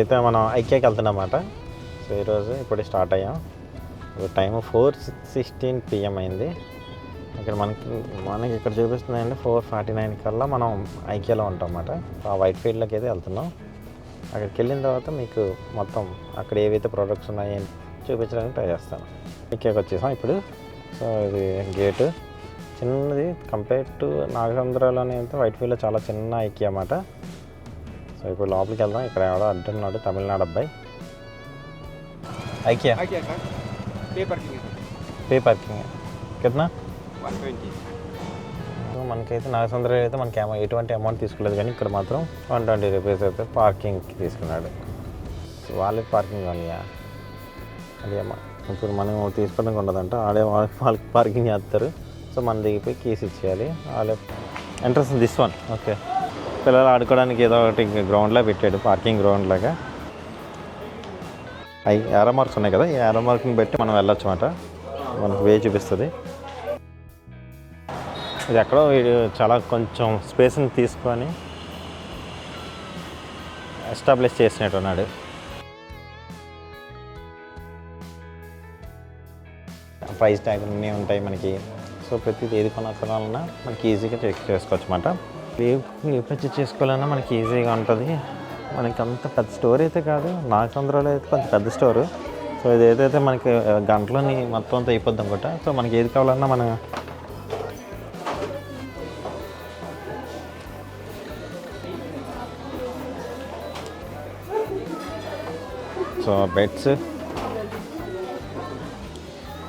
అయితే మనం ఐక్యాకి వెళ్తున్నమాట సో ఈరోజు ఇప్పుడే స్టార్ట్ అయ్యాం. ఇప్పుడు టైం ఫోర్ సిక్స్టీన్ పిఎం అయింది. ఇక్కడ మనకి మనకి ఇక్కడ చూపిస్తుంది అండి ఫోర్ ఫార్టీ నైన్ కల్లా మనం ఐక్యాలో ఉంటాం అన్నమాట ఆ వైట్ ఫీల్డ్లోకి అయితే వెళ్తున్నాం. అక్కడికి వెళ్ళిన తర్వాత మీకు మొత్తం అక్కడ ఏవైతే ప్రోడక్ట్స్ ఉన్నాయో చూపించడానికి ట్రై చేస్తాను. ఐక్యాకి వచ్చేసాం ఇప్పుడు. సో ఇది గేటు. చిన్నది కంపేర్ టు నాగచంద్రలోనే అయితే వైట్ ఫీల్డ్లో చాలా చిన్న ఐక్య అన్నమాట. సో ఇప్పుడు లోపలికి వెళ్దాం. ఇక్కడ ఎవడో అంటున్నాడు తమిళనాడు అబ్బాయి. ఐకియా. పే పార్కింగ్ కిట్నా మనకైతే నాగసుందర అయితే మనకి ఎటువంటి అమౌంట్ తీసుకోలేదు కానీ ఇక్కడ మాత్రం వన్ ట్వంటీ రూపీస్ అయితే పార్కింగ్కి తీసుకున్నాడు. వాళ్ళకి పార్కింగ్ అనియా అదే అమ్మా ఇప్పుడు మనం తీసుకోవడానికి ఉండదంట. ఆడే వాళ్ళకి పార్కింగ్ చేస్తారు. సో మన దిగిపోయి కేసు ఇచ్చేయాలి. వాళ్ళే ఎంట్రెన్స్ దిస్ వన్ ఓకే పిల్లలు ఆడుకోవడానికి ఏదో ఒకటి గ్రౌండ్లో పెట్టాడు పార్కింగ్ గ్రౌండ్ లాగా. అవి ఏరో మార్క్స్ ఉన్నాయి కదా ఈ ఏరో మార్క్ని బట్టి మనం వెళ్ళొచ్చు అనమాట మనకు వే చూపిస్తుంది. ఇది ఎక్కడో చాలా కొంచెం స్పేస్ని తీసుకొని ఎస్టాబ్లిష్ చేసినట్టున్నాడు. ప్రైస్ ట్యాగ్ అన్నీ ఉంటాయి మనకి. సో ప్రతిది ఏది కొనాలన్నా మనకి ఈజీగా చెక్ చేసుకోవచ్చు అనమాట ఏ ఏ పర్చేస్ చేసుకోవాలన్నా మనకి ఈజీగా ఉంటుంది. మనకి అంత పెద్ద స్టోర్ అయితే కాదు. నాగచంద్రలో అయితే కొంచెం పెద్ద స్టోరు సో ఇది ఏదైతే మనకి గంటలోని మొత్తం అంతా అయిపోద్ది అనుకుంటా. సో మనకి ఏది కావాలన్నా మనం సో బెడ్స్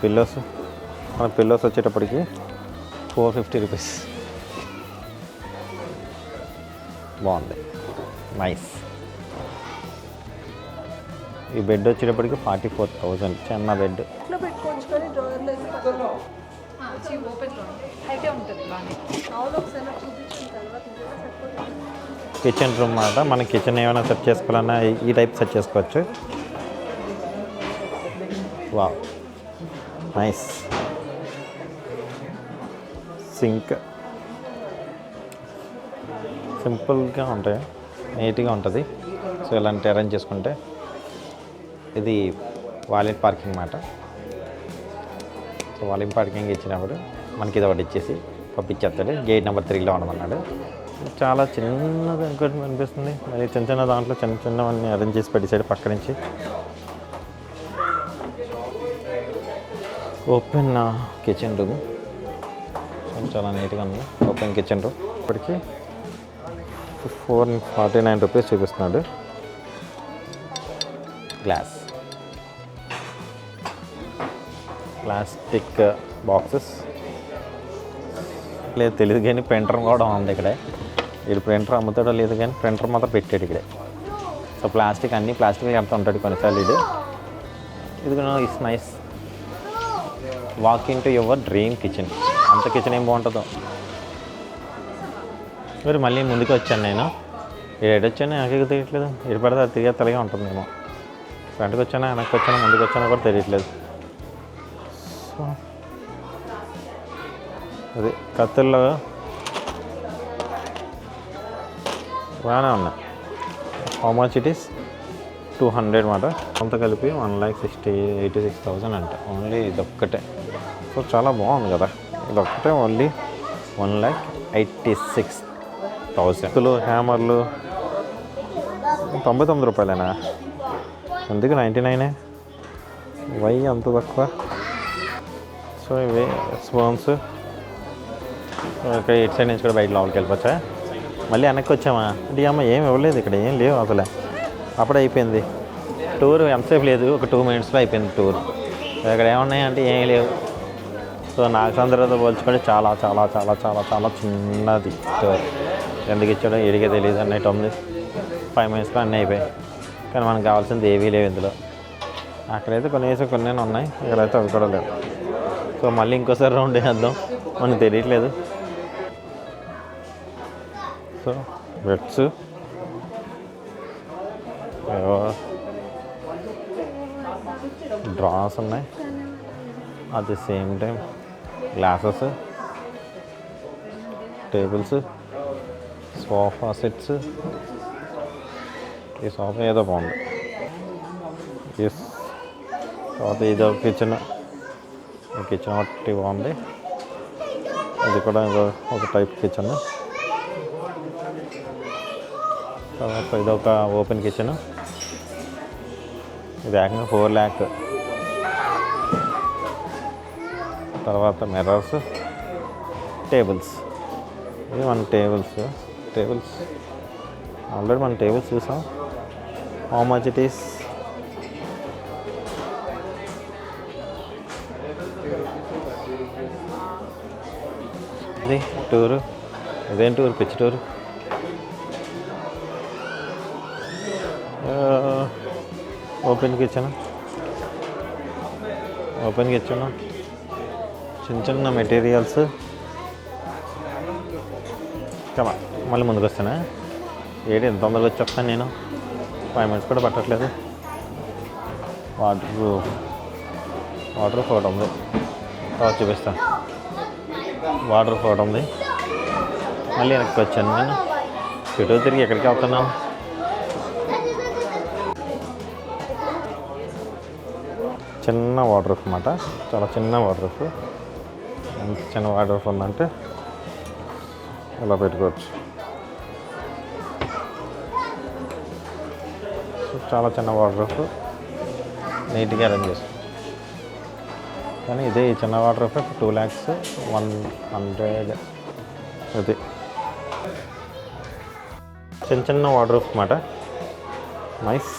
పిల్లోస్ మన పిల్లోస్ వచ్చేటప్పటికి ఫోర్ ఫిఫ్టీ రూపీస్ బాగుంది. నైస్ ఈ బెడ్ వచ్చేటప్పటికి ఫార్టీ ఫోర్ థౌజండ్ చిన్న బెడ్ కిచెన్ రూమ్ మాట మన కిచెన్ ఏమైనా సెట్ చేసుకోవాలన్నా ఈ- ఈ టైప్ సెట్ చేసుకోవచ్చు. వా నైస్ సింక్ సింపుల్గా ఉంటాయి నీట్గా ఉంటుంది. సో ఇలాంటి అరేంజ్ చేసుకుంటే ఇది వాలెట్ పార్కింగ్ మాట. సో వాలెట్ పార్కింగ్ ఇచ్చినప్పుడు మనకి ఇది ఒకటి ఇచ్చేసి పంపించేస్తాడు. గేట్ నెంబర్ త్రీలో ఉండమన్నాడు. చాలా చిన్నది ఇంకోటి అనిపిస్తుంది. మరి చిన్న చిన్న దాంట్లో చిన్న చిన్నవన్నీ అరేంజ్ చేసి పెట్టేసాడు పక్క నుంచి. ఓపెన్ కిచెన్ రూమ్ చాలా నీట్గా ఉంది. ఓపెన్ కిచెన్ రూమ్ ఇప్పటికీ ఫోర్ ఫార్టీ నైన్ రూపీస్ చూపిస్తున్నాడు. గ్లాస్ ప్లాస్టిక్ బాక్సెస్ లేదు తెలియదు కానీ ప్రింటర్ కూడా ఉంది ఇక్కడే. ఇది ప్రింటర్ అమ్ముతాడో లేదు కానీ ప్రింటర్ మాత్రం పెట్టాడు ఇక్కడే. సో ప్లాస్టిక్ అన్ని ప్లాస్టిక్ కడుతూ ఉంటాడు కొన్నిసార్లు ఇది ఇది is nice walk in to your dream kitchen అంత కిచెన్ ఏం బాగుంటుందో. మరి మళ్ళీ ముందుకు వచ్చాను నేను. ఏడు వచ్చాను నాకే తెలియట్లేదు. ఎటు పడితే అది తిరిగే తలగా ఉంటుందేమో. ఫ్రంట్కి వచ్చానా వెనక్కి వచ్చానా ముందుకు వచ్చానా కూడా తెలియట్లేదు. సో అది కత్తుల్లో బాగానే ఉన్నాయి. How much it is two hundred మాట. అంత కలిపి one lakh sixty eighty six thousand అంట. ఓన్లీ ఇదొక్కటే. సో చాలా బాగుంది కదా. ఇదొక్కటే only one lakh eighty six thousand హ్యామర్లు. తొంభై తొమ్మిది రూపాయలేనా? ఎందుకు నైంటీ నైనే? వై అంత తక్కువ. సో ఇవి స్పోన్స్. ఇక్కడ ఇటు సైడ్ నుంచి కూడా బయట లోపలికి వెళ్ళిపోవచ్చా? మళ్ళీ వెనక్కి వచ్చామా? అంటే అమ్మ ఏం ఇవ్వలేదు ఇక్కడ ఏం లేవు అసలే. అప్పుడే అయిపోయింది. టూర్ ఎంతసేపు లేదు ఒక టూ మినిట్స్లో అయిపోయింది టూర్. ఇక్కడ ఏమున్నాయంటే ఏం లేవు. సో నాగచంద్రతో పోల్చుకుంటే చాలా చాలా చాలా చాలా చాలా చిన్నది టూర్. ఎందుకు ఇచ్చాడో ఎడిగే తెలియదు అన్నీ ఉంది ఫైవ్ మినిట్స్లో అన్నీ అయిపోయాయి. కానీ మనకు కావాల్సింది ఏవీ లేవు ఇందులో. అక్కడైతే కొన్ని కొన్ని ఉన్నాయి. ఇక్కడైతే అవి కూడా లేవు. సో మళ్ళీ ఇంకోసారి రౌండ్ వేద్దాం. మనకు తెలియట్లేదు. So beds. డ్రాస్ ఉన్నాయి. At the same time. Glasses. Tables. Sofa sets ఈ సోఫా ఏదో బాగుంది ఎస్ తర్వాత ఇది ఒక కిచెన్ ఈ కిచెన్ ఒకటి బాగుంది ఇది కూడా ఇంకో- ఒక టైప్ కిచెన్ తర్వాత ఇది ఒక ఓపెన్ కిచెన్ ఇది ఏకంగా ఫోర్ ల్యాక్ తర్వాత మిర్రర్స్ టేబుల్స్ ఇది మన టేబుల్స్ టేబుల్స్ ఆల్రెడీ మన టేబుల్స్ చూసాం. How much it is tour. ఇదేం టూర్? పిచ్చి tour. Open kitchen open kitchen చిన్న చిన్న మెటీరియల్స్ మళ్ళీ ముందుకు వస్తానా ఏడు ఎంత తొందరగా వచ్చి వస్తాను నేను? ఫైవ్ మినిట్స్ కూడా పట్టట్లేదు. వాటర్ వాటర్ ఫోటో ఉంది. తర్వాత చూపిస్తాను వాటర్ ఫోటో ఉంది. మళ్ళీ వెనక్కి వచ్చాను నేను. చుట్టూ తిరిగి ఎక్కడికి వెళ్తున్నాం చిన్న వాటర్ ప్రూఫ్ అన్నమాట. చాలా చిన్న వాటర్ ప్రూఫ్ ఎంత చిన్న వాటర్ ప్రూఫ్ ఉందంటే ఇలా పెట్టుకోవచ్చు. చాలా చిన్న వాటర్ ప్రూఫ్ నీట్గా అరేంజ్ చేసుకోవచ్చు కానీ ఇదే చిన్న waterproof two lakhs one hundred అది. చిన్న చిన్న వాటర్ ప్రూఫ్ అన్నమాట. నైస్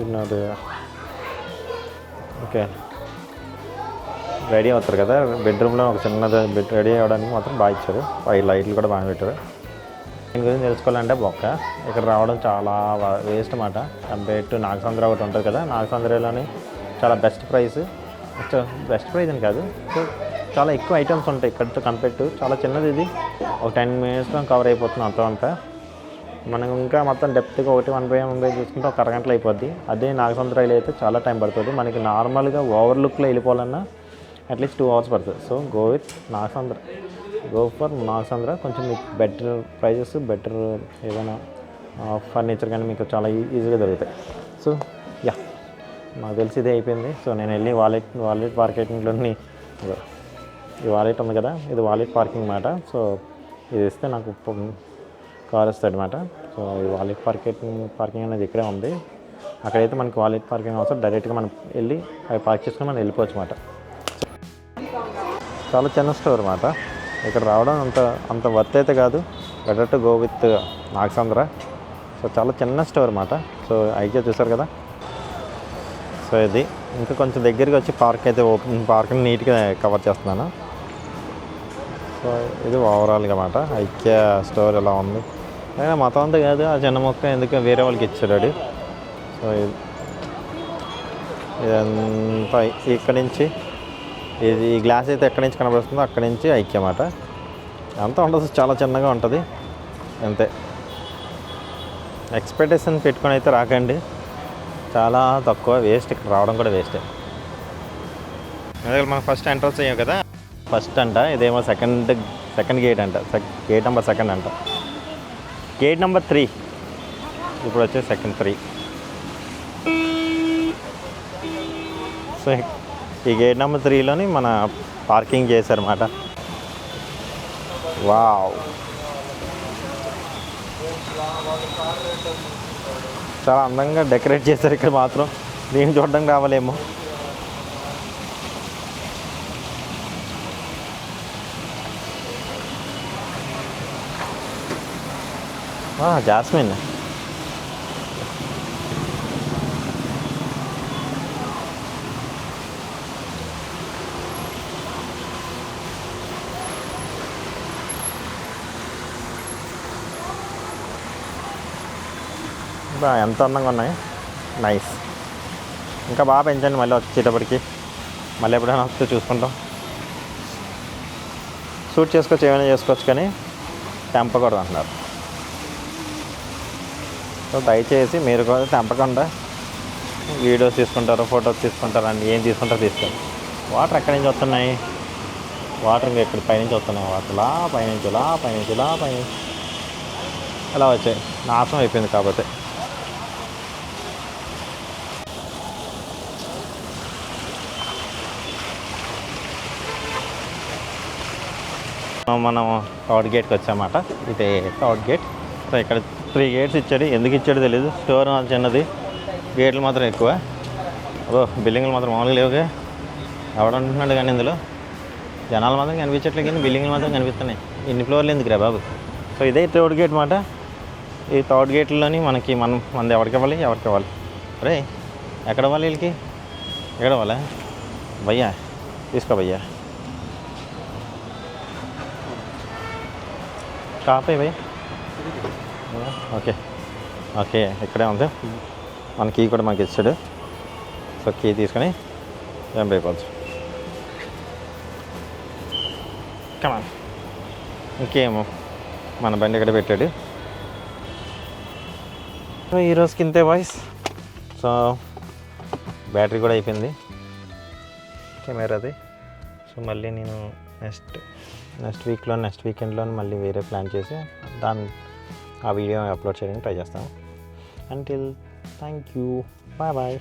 చిన్నది. ఓకే. రెడీ అవుతారు కదా? బెడ్రూమ్లో ఒక చిన్నది బెడ్ రెడీ అవ్వడానికి మాత్రం బాగా ఇచ్చారు. ఈ లైట్లు కూడా బాగా పెట్టారు. దీని గురించి తెలుసుకోవాలంటే బొక్క. ఇక్కడ రావడం చాలా వేస్ట్ అన్నమాట కంపేర్ టు నాగసంద్ర ఒకటి ఉంటుంది కదా నాగసంద్రలోని చాలా బెస్ట్ ప్రైస్ బెస్ట్ ప్రైస్ అని కాదు. సో చాలా ఎక్కువ ఐటమ్స్ ఉంటాయి ఇక్కడితో కంపేర్ టు చాలా చిన్నది ఇది. ఒక టెన్ మినిట్స్లో కవర్ అయిపోతుంది అంతా అంతా. మనం ఇంకా మొత్తం డెప్త్గా ఒకటి వన్ బై వన్ బై చూసుకుంటే ఒక అరగంటలో అయిపోద్ది. అదే నాగసముద్రాలు అయితే చాలా టైం పడుతుంది. మనకి నార్మల్గా ఓవర్ లుక్లో వెళ్ళిపోవాలన్నా అట్లీస్ట్ టూ అవర్స్ పడుతుంది. So go with Nagasandra. Go for Nagasandra కొంచెం మీకు బెటర్ ప్రైజెస్ బెటర్ ఏదైనా ఫర్నిచర్ కానీ మీకు చాలా ఈజీగా దొరుకుతాయి. సో యా నాకు తెలిసి ఇదే అయిపోయింది. సో నేను వెళ్ళి వాలెట్ వాలెట్ పార్కింగ్లోని ఈ వాలెట్ ఉంది కదా ఇది వాలెట్ పార్కింగ్ మాట. సో ఇది ఇస్తే నాకు కార్ వస్తుంది అనమాట సో ఈ వాలెట్ పార్కింగ్ పార్కింగ్ అనేది ఇక్కడే ఉంది. అక్కడైతే మనకి వాలెట్ పార్కింగ్ అవసరం. డైరెక్ట్గా మనం వెళ్ళి అవి పార్క్ చేసుకుని మనం వెళ్ళిపోవచ్చు అనమాట చాలా చిన్న స్టోర్ అనమాట ఇక్కడ రావడం అంత అంత వర్త్ అయితే కాదు. Better to go with Nagasandra so చాలా చిన్న స్టోర్ అనమాట సో ఐకే చూసారు కదా? సో ఇది. ఇంకా కొంచెం దగ్గరికి వచ్చి పార్క్ అయితే ఓపెన్ పార్క్ని నీట్గా కవర్ చేస్తున్నాను. సో ఇది ఓవరాల్గా అన్నమాట. ఐక్య స్టోర్ ఎలా ఉంది? అయినా మొత్తం అంతా కాదు. ఆ చిన్న మొక్క ఎందుకు వేరే వాళ్ళకి ఇచ్చాడు వాడు. సో ఇది- ఇదంతా ఇక్కడి నుంచి ఇది ఈ గ్లాస్ అయితే ఎక్కడి నుంచి కనబడుతుందో అక్కడి నుంచి ఐక్య అన్నమాట. అంతా ఉండదు చాలా చిన్నగా ఉంటుంది. అంతే. ఎక్స్పెక్టేషన్ పెట్టుకొని అయితే రాకండి. చాలా తక్కువ వేస్ట్ ఇక్కడ రావడం కూడా వేస్టే అదే మనం ఫస్ట్ ఎంట్రన్స్ అయ్యాం కదా? ఫస్ట్ అంట ఇదేమో సెకండ్ సెకండ్ గేట్ అంట. గేట్ నెంబర్ సెకండ్ అంట. గేట్ నెంబర్ త్రీ ఇప్పుడు వచ్చే సెకండ్ త్రీ సో ఈ గేట్ నెంబర్ త్రీలోని మన పార్కింగ్ చేశారన్నమాట. వావ్. చాలా అందంగా డెకరేట్ చేశారు ఇక్కడ మాత్రం. దీన్ని చూడడం రావాలేమో. జాస్మిన్. బా ఎంత అందంగా ఉన్నాయి. నైస్ ఇంకా బాగా పెంచండి మళ్ళీ వచ్చేటప్పటికి. మళ్ళీ ఎప్పుడైనా వస్తే చూసుకుంటాం. షూట్ చేసుకోవచ్చు ఏమైనా చేసుకోవచ్చు కానీ తెంపకూడదు అంటున్నారు. సో దయచేసి మీరు కూడా తెంపకుండా వీడియోస్ తీసుకుంటారు ఫొటోస్ తీసుకుంటారు అండి ఏం తీసుకుంటారో తీసుకోండి. వాటర్ ఎక్కడి నుంచి వస్తున్నాయి? వాటర్ ఇంకా ఇక్కడ పైనుంచి వస్తున్నాయి? వాటర్ పైనుంచిలా పైనుంచి ఇలా పైనుంచి ఇలా పైనుంచి. ఇలా వచ్చాయి. నాశనం అయిపోయింది కాబట్టి. మనం థర్డ్ గేట్కి వచ్చామాట. ఇది థర్డ్ గేట్. సో ఇక్కడ త్రీ గేట్స్ ఇచ్చాడు. ఎందుకు ఇచ్చాడు తెలియదు స్టోర్ చిన్నది. గేట్లు మాత్రం ఎక్కువ. ఓ బిల్డింగ్లు మాత్రం మామూలుగా లేవుగా. ఎవడంటున్నాడు కానీ ఇందులో. జనాలు మాత్రం కనిపించట్లేదు కానీ బిల్డింగ్లు మాత్రం కనిపిస్తున్నాయి. ఇన్ని ఫ్లోర్లు ఎందుకురా బాబు? సో ఇదే థర్డ్ గేట్ మాట. ఈ థర్డ్ గేట్లోని మనకి మనం మంది ఎవరికి ఇవ్వాలి? ఎవరికి ఇవ్వాలి? రే ఎక్కడ ఇవ్వాలి వీళ్ళకి? ఎక్కడ ఇవ్వాలా? భయ్యా తీసుకో భయ్యా. కాపే భయ్యా ఓకే ఓకే ఇక్కడే ఉంది మన కీ కూడా మనకి ఇచ్చాడు సో కీ తీసుకొని ఏం అయిపోవచ్చు కమా ఇంకేమో మన బండి ఇక్కడ పెట్టాడు సో ఈరోజుకి ఇంతే వాయిస్ సో బ్యాటరీ కూడా అయిపోయింది కెమెరాది సో మళ్ళీ నేను నెక్స్ట్ నెక్స్ట్ వీక్లో నెక్స్ట్ వీకెండ్లో మళ్ళీ వేరే ప్లాన్ చేసి దాని ఆ వీడియో అప్లోడ్ చేయడానికి ట్రై చేస్తాను until thank you bye bye